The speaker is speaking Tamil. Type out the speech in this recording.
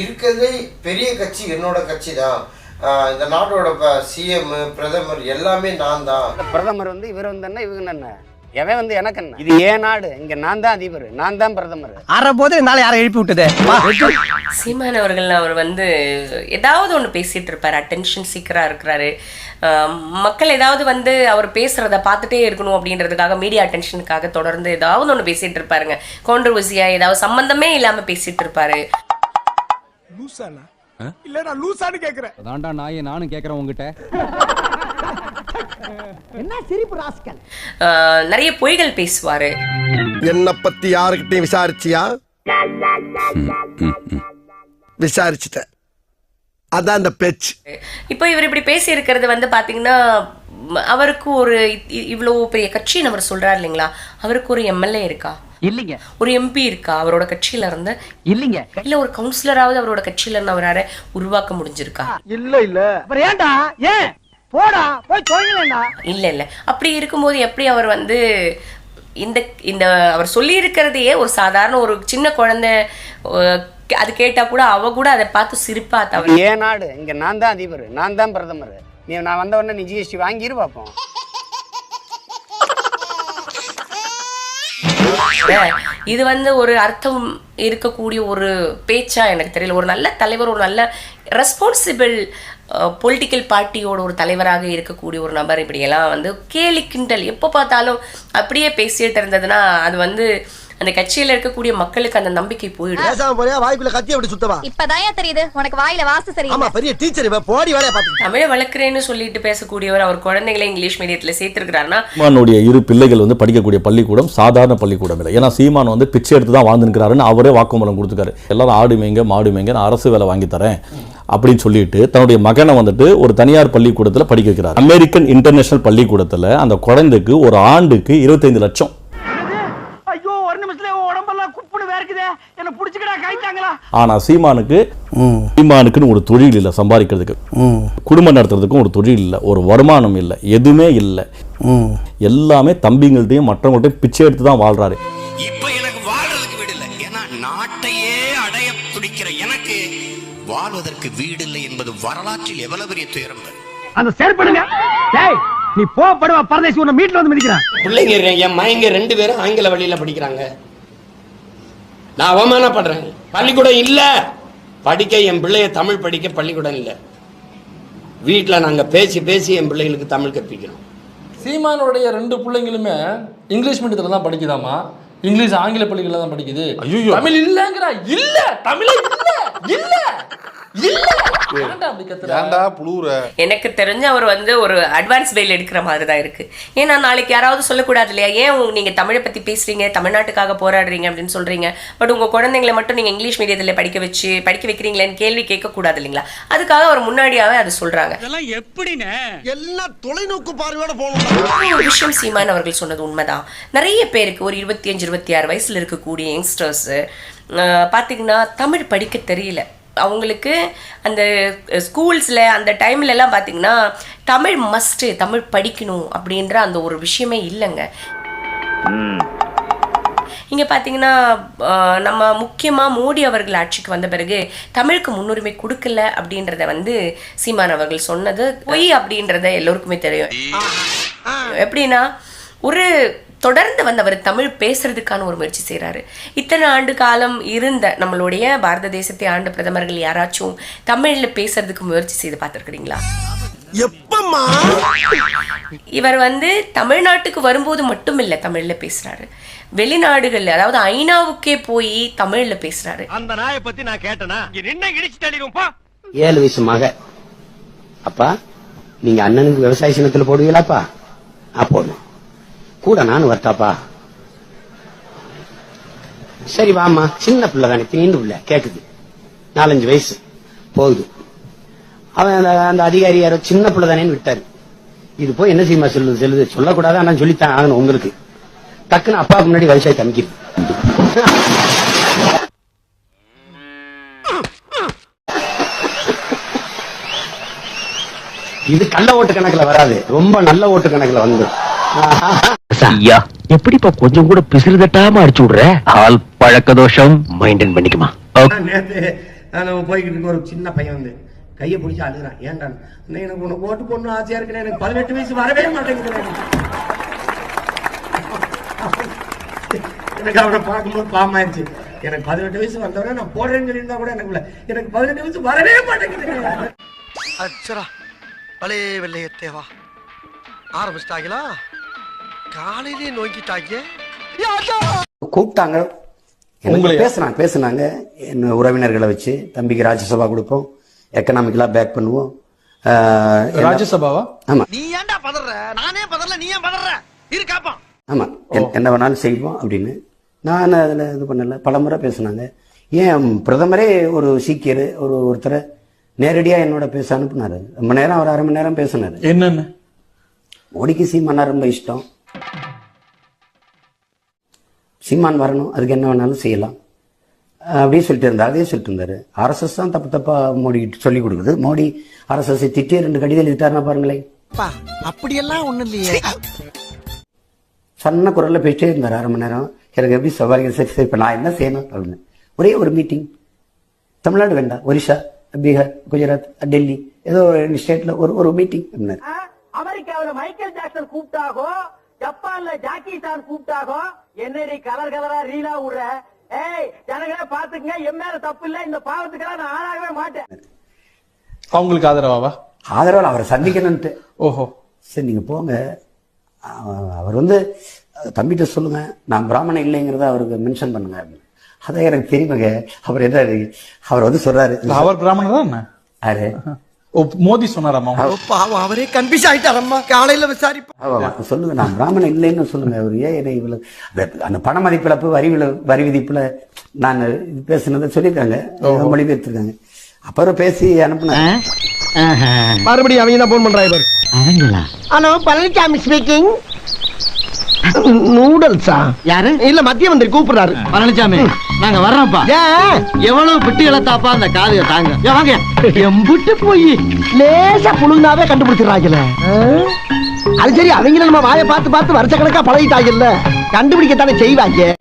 இருக்கிறதே பெரிய கட்சி என்னோட கட்சி தான் இந்த நாட்டோட சிஎம் பிரதமர் எல்லாமே நான் தான் பிரதமர் வந்து இவர் வந்து என்ன இவங்க என்ன? எவன் வந்து எனக்கு என்ன? இது ஏன் நாடு? இங்க நான் தான் அதிபர் நான் தான் பிரதமர். அற போது என்னால யாரை எழுப்பி விட்டது? சீமான் அவர்கள் அவர் வந்து ஏதாவது ஒன்று பேசிட்டு இருப்பாரு அட்டென்ஷன் சீக்கராக இருக்கிறாரு. ஆஹ் மக்கள் ஏதாவது வந்து அவர் பேசுறத பார்த்துட்டே இருக்கணும் அப்படின்றதுக்காக மீடியா அட்டென்ஷனுக்காக தொடர்ந்து ஏதாவது ஒன்று பேசிட்டு இருப்பாருங்க. கான்ட்ரவர்சியா ஏதாவது சம்பந்தமே இல்லாம பேசிட்டு இருப்பாரு. அதான்டா நாயை நானும் கேட்கறேன் உங்ககிட்ட என்ன சிரிப்பு ராஸ்கல்? நிறைய பொய்கள் பேசுவாரு. என்ன பத்தி யாருக்கிட்டையும் விசாரிச்சியா? விசாரிச்சுட்டேன். அதான் அந்த பேச்சு. இப்போ இவர் இப்படி பேசி இருக்கிறது வந்து பாத்தீங்கன்னா அவருக்கு ஒரு இவ்வளவு பெரிய கட்சின்னு அவர் சொல்றாரு இல்லைங்களா? அவருக்கு ஒரு எம்எல்ஏ இருக்கா? இல்லைங்க. ஒரு எம்பி இருக்கா அவரோட கட்சியில இருந்து? இல்லைங்க. இல்ல ஒரு கவுன்சிலராவது அவரோட கட்சியில இருந்து அவரால உருவாக்க முடிஞ்சிருக்கா? இல்ல இல்ல. ஏன்டா? ஏன்? போடா. போய் தொலைங்களேண்டா இல்ல இல்ல. அப்படி இருக்கும்போது எப்படி அவர் வந்து இந்த இந்த அவர் சொல்லி இருக்கிறதையே ஒரு சாதாரண ஒரு சின்ன குழந்தை அது கேட்டா கூட அவ கூட அதை பார்த்து சிரிப்பா தவிர ஏன் நாடு? இங்க நான் தான் அதிபர். நான் தான் பிரதமர். நீ நான் வந்த உடனே நீ ஜிஎஸ்டி வாங்கிரு பார்ப்போம் இது வந்து ஒரு அர்த்தம் இருக்கக்கூடிய ஒரு பேச்சா எனக்கு தெரியல. ஒரு நல்ல தலைவர் ஒரு நல்ல ரெஸ்பான்சிபிள் பொலிட்டிக்கல் பார்ட்டியோட ஒரு தலைவராக இருக்கக்கூடிய ஒரு நபர் இப்படியெல்லாம் வந்து கேலி கிண்டல். எப்போ பார்த்தாலும் அப்படியே பேசிட்டு இருந்ததுன்னா அது வந்து அந்த கட்சியில இருக்கக்கூடிய மக்களுக்கு அந்த நம்பிக்கை போயிடும். பேசாம போறியா? வாய்க்குள்ள கத்தி அப்படி சுத்தவா? இப்பதான் தெரியுது? உனக்கு வாயில வாஸ்து ஆமா சரியில்லை பெரிய டீச்சர் இவ போடி வேலைய பாத்து தமிழை வளர்க்குறேன்னு சொல்லிட்டு பேசக்கூடியவர் அவர் குழந்தைகளை இங்கிலீஷ் மீடியத்துல சேர்த்திருக்கிறாருன்னா சீமானுடைய இரு பிள்ளைகள் வந்து படிக்கக்கூடிய பள்ளிக்கூடம் சாதாரண பள்ளிக்கூடம் இல்லை. ஏன்னா சீமான் வந்து பிச்சை எடுத்து தான் வாழ்ந்துருக்கிறாருன்னு அவரே வாக்குமூலம் கொடுத்துருக்காரு. எல்லாரும் ஆடு மேய்ங்க மாடு மேய்ங்க நான் அரசு வேலை வாங்கி தரேன் அப்படின்னு சொல்லிட்டு தன்னுடைய மகனை வந்துட்டு ஒரு தனியார் பள்ளிக்கூடத்தில் படிக்க வைக்கிறார். அமெரிக்கன் இன்டர்நேஷனல் பள்ளிக்கூடத்தில் அந்த குழந்தைக்கு ஒரு ஆண்டுக்கு இருபத்தைந்து லட்சம் என்ன புடிச்சுக்கடா கைத்தாங்களா ஆனா சீமானுக்கு சீமானுக்குன்னு ஒரு தொழில் இல்லை சம்பாதிக்கிறதுக்கு. குடும்பம் நடத்துறதுக்கும் ஒரு தொழில் இல்லை ஒரு வருமானம் இல்லை எதுவுமே இல்லை. எல்லாமே தம்பிங்கள்ட்டையும் மற்றவங்கள்ட்டையும் பிச்சை எடுத்து தான் வாழ்றாரு. இப்ப எனக்கு வாழ்றதுக்கு வீடு இல்லை. ஏன்னா நாட்டையே அடைய துடிக்கிற எனக்கு வாழ்வதற்கு வீடு இல்லை என்பது வரலாற்றில் எவ்வளவு பெரிய துயரம். அந்த செயற்படுங்க. டேய் நீ போ படுவா பரதேசி உன்னை மீட்ல வந்து மிதிக்கிறான். பிள்ளைங்க ரெ- என் மயங்க ரெண்டு பேரும் ஆங்கில வழியில படிக்கிறாங்க. நான் அவமானப்படுறேன். பள்ளிக்கூடம் இல்லை. படிக்க என் பிள்ளைய தமிழ் படிக்க பள்ளிக்கூடம் இல்லை. வீட்டில் நாங்கள் பேசி பேசி என் பிள்ளைகளுக்கு தமிழ் கற்பிக்கிறோம். சீமானுடைய ரெண்டு பிள்ளைங்களுமே இங்கிலீஷ் மீடியத்தில் தான் படிக்குதாமா இங்கிலீஷ் ஆங்கில பள்ளிகள்ல தான் படிக்குது. தமிழ் இல்லங்கறா இல்ல தமிழே இல்ல இல்ல எனக்கு தெரிஞ்ச அவர் வந்து ஒரு அட்வான்ஸ் பெயில் எடுக்கிற மாதிரி தான் இருக்கு. ஏன்னா நாளைக்கு யாராவது சொல்லக்கூடாது இல்லையா? ஏன் உங்க- நீங்க தமிழை பத்தி பேசுறீங்க தமிழ்நாட்டுக்காக போராடுறீங்க அப்படின்னு சொல்றீங்க? பட் உங்க குழந்தைங்களை மட்டும் நீங்க இங்கிலீஷ் மீடியத்துல படிக்க வச்சு படிக்க வைக்கிறீங்களேன்னு கேள்வி கேட்க கூடாது இல்லைங்களா? அதுக்காக அவர் முன்னாடியாவே அது சொல்றாங்க. எல்லாம் தொலைநோக்கு பார்வையோட போகணும். விஷயம் சீமான் அவர்கள் சொன்னது உண்மைதான். நிறைய பேருக்கு ஒரு இருபத்தி அஞ்சு இருபத்தி ஆறு வயசுல இருக்கக்கூடிய யங்ஸ்டர்ஸ் பார்த்தீங்கன்னா தமிழ் படிக்க தெரியல. அவங்களுக்கு அந்த ஸ்கூல்ஸில் அந்த டைம்ல எல்லாம் பார்த்தீங்கன்னா தமிழ் மஸ்ட்டு தமிழ் படிக்கணும் அப்படின்ற அந்த ஒரு விஷயமே இல்லைங்க. இங்க பார்த்தீங்கன்னா நம்ம முக்கியமாக மோடி அவர்கள் ஆட்சிக்கு வந்த பிறகு தமிழுக்கு முன்னுரிமை கொடுக்கல அப்படின்றத வந்து சீமான் அவர்கள் சொன்னது பொய் அப்படின்றத எல்லோருக்குமே தெரியும். எப்படின்னா ஒரு தொடர்ந்து வந்து அவர் தமிழ் பேசுறதுக்கான ஒரு முயற்சி செய்றாரு. இத்தனை ஆண்டு காலம் இருந்த நம்மளுடைய பாரத தேசத்தை ஆண்ட பிரதமர்கள் யாராச்சும் தமிழ்ல பேசுறதுக்கு முயற்சி செய்து பார்த்துருக்கிறீங்களா? இவர் வந்து தமிழ்நாட்டுக்கு வரும்போது மட்டும் இல்லை தமிழ்ல பேசுறாரு. வெளிநாடுகள்ல அதாவது ஐநாவுக்கே போய் தமிழ்ல பேசுறாரு. அந்த நாயை பத்தி நான் கேட்டனா? நின்ன இடிச்சு தள்ளிடும்பா ஏழு வயசு மக. அப்பா நீங்க அண்ணனுக்கு விவசாய சின்னத்துல போடுவீங்களாப்பா? ஆ கூட நானும் வரட்டாப்பா சரி வாமா சின்ன பிள்ளை தானே தீண்டு பிள்ளை கேக்குது. நாலஞ்சு வயசு போகுது. அவன் அந்த அந்த அதிகாரி யாரோ சின்ன பிள்ளை தானேன்னு விட்டாரு. இது போய் என்ன செய்யுமா சொல்லுது சொல்லுது. சொல்லக்கூடாது ஆனா சொல்லித்தான் ஆகணும் உங்களுக்கு. டக்குன்னு அப்பாவுக்கு முன்னாடி வயசாய் தம்பிக்குது இது கள்ள ஓட்டு கணக்குல வராது. ரொம்ப நல்ல ஓட்டு கணக்குல வந்து. ஐயா. எப்படிப்பா கொஞ்சம் கூட பிசிறு தட்டாம அடிச்சு விடுற? ஆள் பழக்க தோஷம் மெயின்டைன் பண்ணிக்குமா நேற்று நம்ம போய்கிட்டு இருக்க ஒரு சின்ன பையன் வந்து கையை பிடிச்சி அழுகுறான். ஏன்டா? எனக்கு உனக்கு ஓட்டு போடணும் ஆசையா இருக்குண்ணே. எனக்கு பதினெட்டு வயசு வரவே மாட்டேங்குது எனக்கு அவனை பார்க்கும்போது பாமாயிருச்சு எனக்கு பதினெட்டு வயசு வந்தவரை நான் போடுறேன்னு சொல்லியிருந்தா கூட எனக்கு இல்ல. எனக்கு பதினெட்டு வயசு வரவே மாட்டேங்குது அச்சரா பலே வெள்ளையத்தேவா. ஆரம்பிச்சிட்டாங்களா? காலையிலே நோக்கிட்டாங்க கூப்பிட்டாங்க? பேசுனாங்க பேசுனாங்க. என்ன உறவினர்களை வச்சு தம்பிக்கு ராஜ்யசபா கொடுப்போம். எக்கனாமிக்கலா பேக் பண்ணுவோம். ராஜ்யசபாவா? ஆமா. நீ ஏன்டா பதற? நானே பதறல நீ ஏன் பதற? இரு காப்பான் ஆமா. என்- என்ன வேணாலும் செய்வோம் அப்படின்னு. நான் அதில் இது பண்ணல. பலமுறை பேசுனாங்க. ஏன் பிரதமரே ஒரு சீக்கியர் ஒரு ஒருத்தரை நேரடியாக என்னோட பேச அனுப்புனாரு. ரொம்ப நேரம் ஒரு அரை மணி நேரம் பேசினாரு. என்னன்னு? மோடிக்கு சீமானா ரொம்ப இஷ்டம். சீமான் வரணும் அதுக்கு என்ன வேணாலும் செய்யலாம். அப்படின்னு சொல்லிட்டு இருந்தார் அதே சொல்லிட்டு இருந்தாரு. ஆர்எஸ்எஸ் தான் தப்பு தப்பா மோடி சொல்லி கொடுக்குது. மோடி ஆர்எஸ்எஸ் திட்டி ரெண்டு கடிதம் எழுதிட்டாருன்னா பாருங்களேன். அப்படியெல்லாம் ஒண்ணு இல்லையே. சன்ன குரல்ல பேசிட்டே இருந்தார் அரை மணி நேரம். எனக்கு எப்படி சவாரிங்க சரி சரி இப்போ நான் என்ன செய்யணும்? அப்படின்னு. ஒரே ஒரு மீட்டிங் தமிழ்நாடு வேண்டாம் ஒரிஷா பீகார் குஜராத் டெல்லி ஏதோ ஒரு ஸ்டேட்ல ஒரு ஒரு மீட்டிங் அப்படின்னாரு அமெரிக்காவுல மைக்கேல் ஜாக்சன் கூப்பிட்டாகோ? ஜப்பான்ல ஜாக்கி சான் கூப்பிட்டாகோ? என்னடி கலர் கலரா ரீலா விடுற ஏய் ஜனங்களே பாத்துக்கங்க என் மேல தப்பு இல்ல. இந்த பாவத்துக்கெல்லாம் நான் ஆளாகவே மாட்டேன். அவங்களுக்கு ஆதரவாவா? ஆதரவால் அவரை சந்திக்கணும்ட்டு ஓஹோ. சரி நீங்க போங்க. அவ- அவர் வந்து தம்பிகிட்ட சொல்லுங்க. நான் பிராமணன் இல்லைங்கிறத அவருக்கு மென்ஷன் பண்ணுங்க. அப்படின்னு. அதான் எனக்கு தெரியுமங்க. அவர் என்ன அவர் வந்து சொல்றாரு. அவர் பிராமணர் தான் யாரு? ஓ மோடி சொன்னாராமா பாவம் அவரே. கன்ஃபியூஸ் ஆயிட்டாரம்மா காலையில விசாரிப்பா சொல்லுங்க நான் பிராமணன் இல்லைன்னு சொல்லுங்க அவர் ஏன் என்னை இவ்வளவு அந்த- பண மதிப்பிழப்பு வரி வரி விதிப்புல நான் இது பேசுனதை சொல்லியிருக்காங்க. மொழிபெயர்த்திருக்காங்க. அப்புறம் பேசி அனுப்புனாங்க மறுபடியும் அவங்க தான் போன் பண்றாங்க பாரு ஹலோ பழனிசாமி ஸ்பீக்கிங் நூடல்ஸா யாரு? இல்ல மத்திய மந்திரி கூப்பிடுறாரு. பழனிசாமி நாங்க வர்றோம்ப்பா. எவ்வளவு பிட்டு இழத்தாப்பா அந்த காதுக தாங்க. வாங்க. எம்புட்டு போய். லேசா புழுந்தாவே கண்டுபிடிச்சிடறாங்கல்ல. அது சரி அவங்க நம்ம வாயை பார்த்து பார்த்து வருஷ கணக்கா பழகிட்டாங்கல்ல. கண்டுபிடிக்கத்தானே செய்வாங்க.